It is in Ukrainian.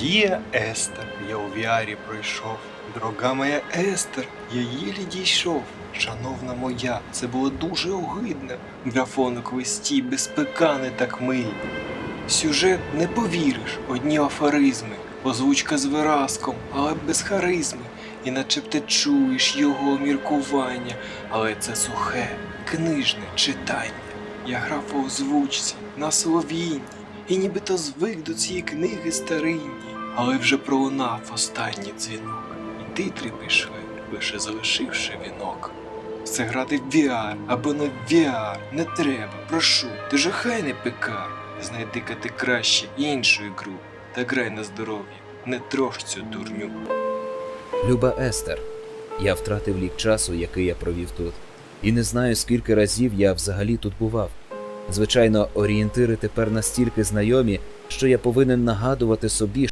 Дія Естер, я у віарі пройшов. Дорога моя Естер, я їлі дійшов. Шановна моя, це було дуже огидно. Графонок весті без пекани так милі. Сюжет не повіриш, одні афоризми, озвучка з виразком, але без харизми. І наче б ти чуєш його міркування, але це сухе, книжне читання. Я грав у озвучці на словінні, і нібито звик до цієї книги старинні, але вже пролунав останній дзвінок, і титри пішли, лише залишивши вінок. Все грати в VR або на VR не треба, прошу, ти же хай не пекар. Знайди ти краще іншу ігру та грай на здоров'я, не трож цю дурню. Люба Естер, я втратив лік часу, який я провів тут, і не знаю, скільки разів я взагалі тут бував. Звичайно, орієнтири тепер настільки знайомі, що я повинен нагадувати собі,